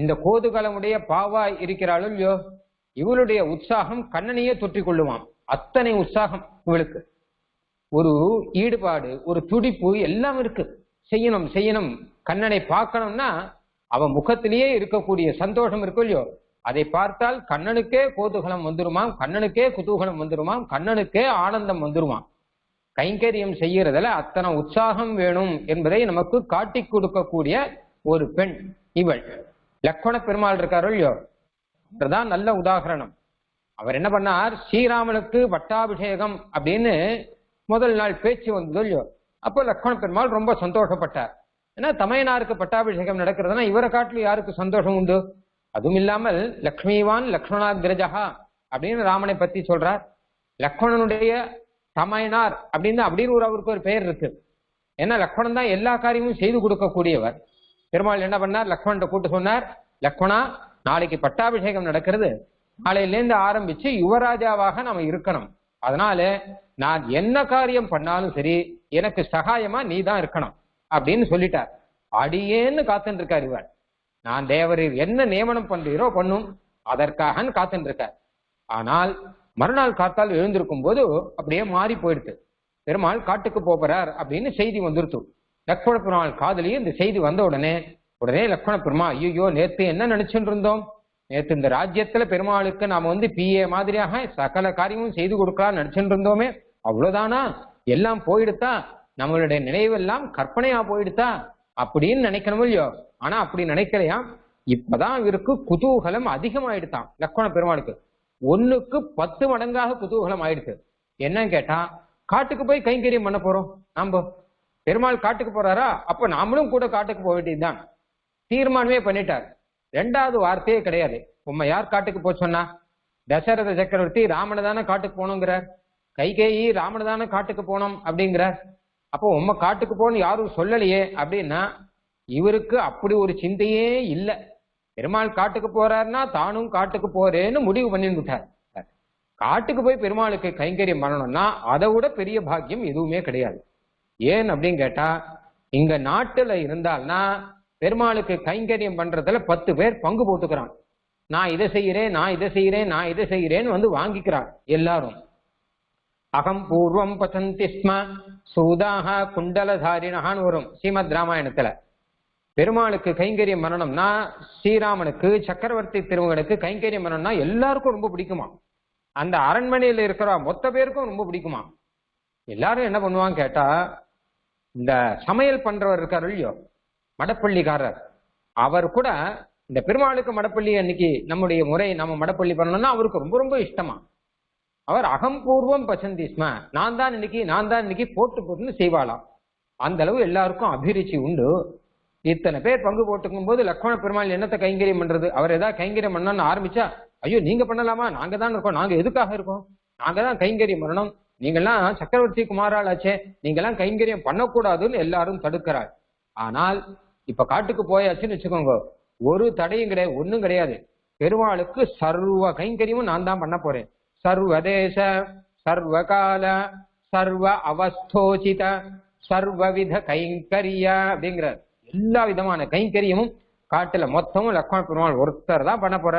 இந்த கோதுகலமுடைய பாவா இருக்கிறாளோ இல்லையோ இவளுடைய உற்சாகம் கண்ணனையே தொற்றி கொள்ளுவான் அத்தனை உற்சாகம் இவளுக்கு. ஒரு ஈடுபாடு ஒரு துடிப்பு எல்லாம் இருக்கு. செய்யணும் செய்யணும். கண்ணனை பார்க்கணும்னா அவன் முகத்திலேயே இருக்கக்கூடிய சந்தோஷம் இருக்கும் இல்லையோ? அதை பார்த்தால் கண்ணனுக்கே கோதுகலம் வந்துருமாம் கண்ணனுக்கே குதூகலம் வந்துருமாம் கண்ணனுக்கே ஆனந்தம் வந்துருமாம். கைங்கரியம் செய்யறதுல அத்தனை உற்சாகம் வேணும் என்பதை நமக்கு காட்டி கொடுக்கக்கூடிய ஒரு பெண் இவள். லக்ஷ்மண பெருமாள் இருக்காரோ இல்லையோ? அதுதான் நல்ல உதாகரணம். அவர் என்ன பண்ணார்? ஸ்ரீராமனுக்கு பட்டாபிஷேகம் அப்படின்னு முதல் நாள் பேச்சு வந்ததோ இல்லையோ? அப்போ லக்ஷ்மண பெருமாள் ரொம்ப சந்தோஷப்பட்டார். ஏன்னா தமையனாருக்கு பட்டாபிஷேகம் நடக்கிறதுனா இவரை காட்டிலும் யாருக்கு சந்தோஷம் உண்டு? அதுவும் இல்லாமல் லக்ஷ்மிவான் லக்ஷ்மணாகிரஜகா அப்படின்னு ராமனை பத்தி சொல்றார். லக்ஷ்மணனுடைய தமையனார் அப்படின்னு அப்படின்னு ஒரு அவருக்கு ஒரு பெயர் இருக்கு. ஏன்னா லக்ஷ்மணன் தான் எல்லா காரியமும் செய்து கொடுக்கக்கூடியவர். பெருமாள் என்ன பண்ணார்? லக்ஷ்மண்ட கூட்டு சொன்னார் லக்ஷ்மணா நாளைக்கு பட்டாபிஷேகம் நடக்கிறது. நாளையிலேருந்து ஆரம்பிச்சு யுவராஜாவாக நாம இருக்கணும். அதனால நான் என்ன காரியம் பண்ணாலும் சரி எனக்கு சகாயமா நீ தான் இருக்கணும். அப்படின்னு சொல்லிட்டார். அடியேன்னு காத்துட்டு இருக்கார் இவர். நான் தேவரீர் என்ன நியமனம் பண்றீரோ பண்ணும் அதற்காக காத்துட்டு இருக்கார் ஆனால் மறுநாள் காத்தால் எழுந்திருக்கும் போது அப்படியே மாறி போயிடுது பெருமாள் காட்டுக்கு போகிறார் அப்படின்னு செய்தி வந்துருத்து. லக்ஷ்மண பெருமாள் காதலியும் இந்த செய்தி வந்த உடனே உடனே லக்ஷ்மண பெருமா ஐயோ நேத்து என்ன நினைச்சுட்டு இருந்தோம்? நேத்து இந்த ராஜ்யத்துல பெருமாளுக்கு நாம வந்து பிஏ மாதிரியாக சகல காரியமும் செய்து கொடுக்கலாம் நினைச்சுட்டு இருந்தோமே அவ்வளவுதானா? எல்லாம் போயிடுத்தா? நம்மளுடைய நினைவெல்லாம் கற்பனையா போயிடுத்தா? அப்படின்னு நினைக்கணும் இல்லையோ? ஆனா அப்படி நினைக்கலையா? இப்பதான் இவருக்கு குதூகலம் அதிகமாயிடுதான் லக்ஷ்மண பெருமாளுக்கு ஒண்ணுக்கு பத்து மடங்காக குதூகலம் ஆயிடுச்சு என்னன்னு கேட்டா காட்டுக்கு போய் கைங்கரியம் பண்ண போறோம். நம்ம பெருமாள் காட்டுக்கு போறாரா? அப்ப நாமளும் கூட காட்டுக்கு போக வேண்டியதுதான். தீர்மானமே பண்ணிட்டார். ரெண்டாவது வார்த்தையே கிடையாது. உண்மை யார் காட்டுக்கு போக சொன்னா? தசரத சக்கரவர்த்தி ராமனை தானே காட்டுக்கு போகணுங்கிறார். கைகேயி ராமனை தானே காட்டுக்கு போனோம் அப்படிங்கிறார். அப்போ உண்மை காட்டுக்கு போகணும் யாரும் சொல்லலையே அப்படின்னா இவருக்கு அப்படி ஒரு சிந்தையே இல்லை. பெருமாள் காட்டுக்கு போறாருன்னா தானும் காட்டுக்கு போறேன்னு முடிவு பண்ணிவிட்டார் காட்டுக்கு போய் பெருமாளுக்கு கைங்கரியம் பண்ணணும்னா அதை விட பெரிய பாக்கியம் எதுவுமே கிடையாது. ஏன் அப்படின்னு கேட்டா இங்க நாட்டுல இருந்தால்னா பெருமாளுக்கு கைங்கரியம் பண்றதுல பத்து பேர் பங்கு போட்டுக்கிறான். நான் இதை செய்கிறேன் நான் இதை செய்கிறேன் நான் இதை செய்கிறேன்னு வந்து வாங்கிக்கிறான் எல்லாரும். அகம் பூர்வம் பசந்தி ஸ்ம சூதாக குண்டலதாரினகான்னு வரும் ஸ்ரீமத் ராமாயணத்துல. பெருமாளுக்கு கைங்கரியம் பண்ணணும்னா ஸ்ரீராமனுக்கு சக்கரவர்த்தி திருமகனுக்கு கைங்கரியம் பண்ணணும்னா எல்லாருக்கும் ரொம்ப பிடிக்குமா? அந்த அரண்மனையில் இருக்கிற மொத்த பேருக்கும் ரொம்ப பிடிக்குமா? எல்லாரும் என்ன பண்ணுவாங்க கேட்டா இந்த சமையல் பண்றவர் இருக்காரு இல்லையோ? மடப்பள்ளிக்காரர். அவர் கூட இந்த பெருமாளுக்கு மடப்பள்ளி அன்னைக்கு நம்முடைய முறை நம்ம மடப்பள்ளி பண்ணணும்னா அவருக்கு ரொம்ப ரொம்ப இஷ்டமா. அவர் அகம்பூர்வம் பசந்தி ஸ்ம. நான் தான் இன்னைக்கு நான் தான் இன்னைக்கு போட்டு போட்டுன்னு செய்வாளாம். அந்த அளவு எல்லாருக்கும் அபிருச்சி உண்டு. இத்தனை பேர் பங்கு போட்டுக்கும் போது லக்ஷ்மண பெருமாள் என்னத்தை கைங்கரியம் பண்றது? அவர் ஏதாவது கைங்கரியம் பண்ணணும்னு ஆரம்பிச்சா ஐயோ நீங்க பண்ணலாமா? நாங்க தான் இருக்கோம். நாங்க எதுக்காக இருக்கோம்? நாங்க தான் கைங்கரியம் பண்ணணும். நீங்கெல்லாம் சக்கரவர்த்தி குமாரால் ஆச்சே நீங்கெல்லாம் கைங்கரியம் பண்ணக்கூடாதுன்னு எல்லாரும் தடுக்கிறாள் ஆனால் இப்ப காட்டுக்கு போயாச்சுன்னு வச்சுக்கோங்க ஒரு தடையும் கிடையாது ஒன்றும் கிடையாது. பெருமாளுக்கு சர்வ கைங்கரியமும் நான் தான் பண்ண போறேன். சர்வதேச சர்வகால சர்வ அவஸ்தோசித சர்வவித கைங்கரிய அப்படிங்கிறார். எல்லா விதமான கைங்கரியமும் காட்டுல மொத்தமும் லக்ஷ்மண பெருமாள் ஒருத்தர் தான் பண்ண போற